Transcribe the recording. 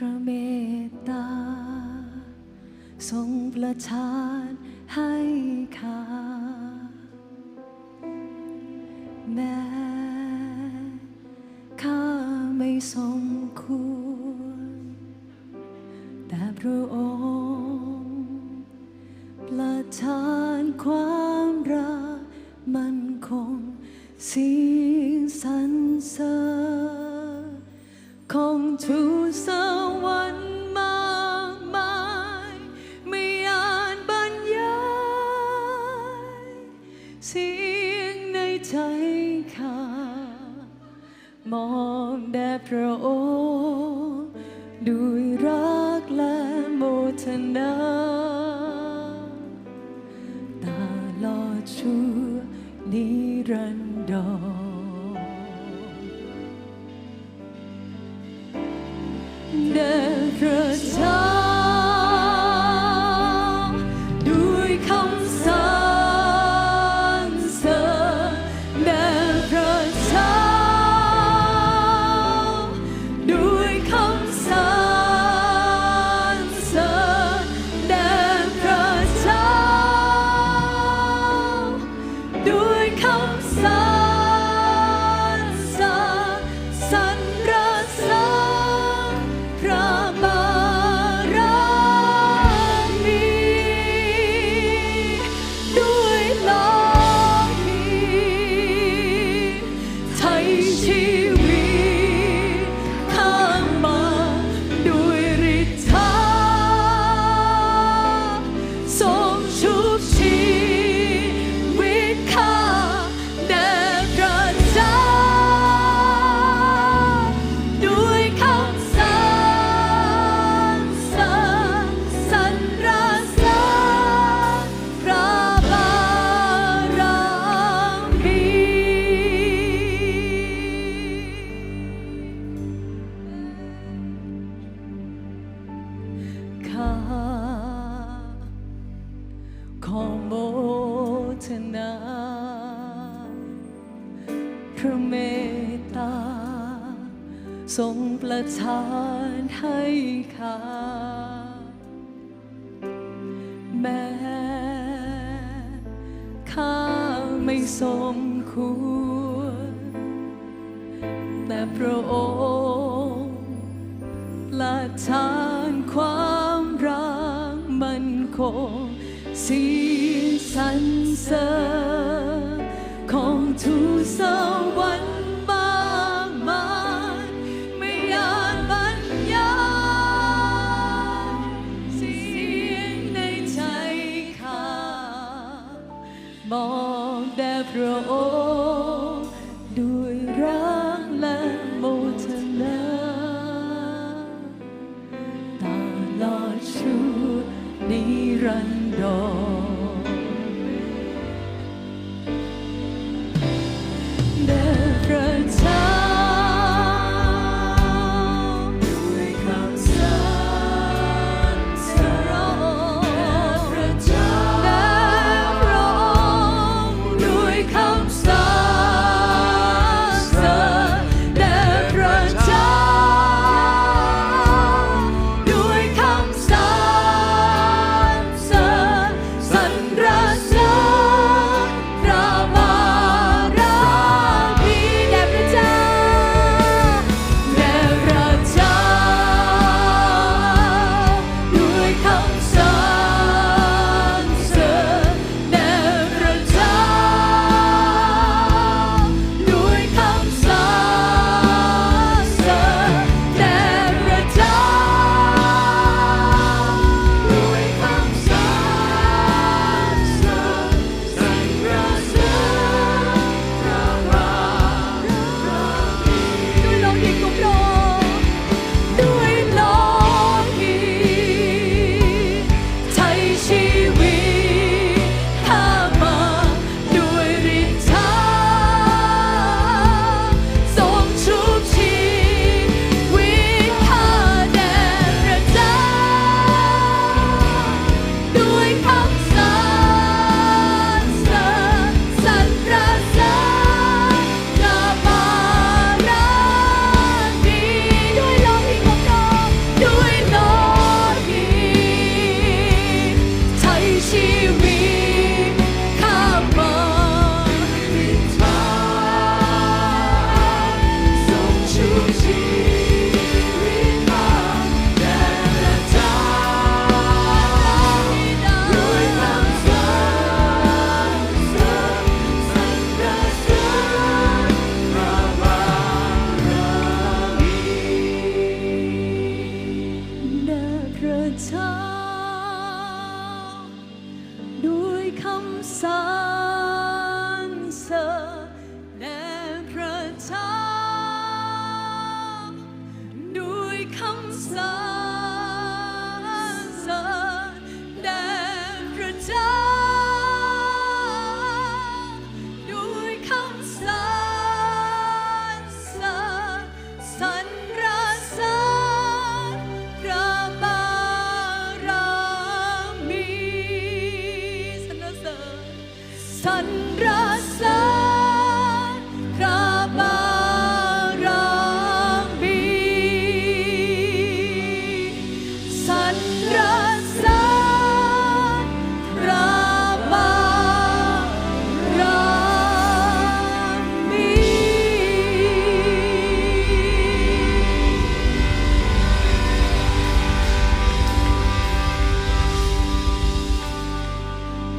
พระเมตตา ทรงประทานให้ข้าแม้ข้าไม่สมควร แต่พระองค์ประทานความรักมันคงสียงสรรเสริญของทูต ในใจข้ามองแด่พระองค์ด้วยรักและโมทนาตลอดชั่วนิรันดรแด่พระเจ้า ระเมตตา ทรงประทานให้ข้าแม้ข้าไม่สมควร แต่พระองค์ละทานความรักมันคงสีสันเสริญ to someone ระเจ้าด้วยคำสา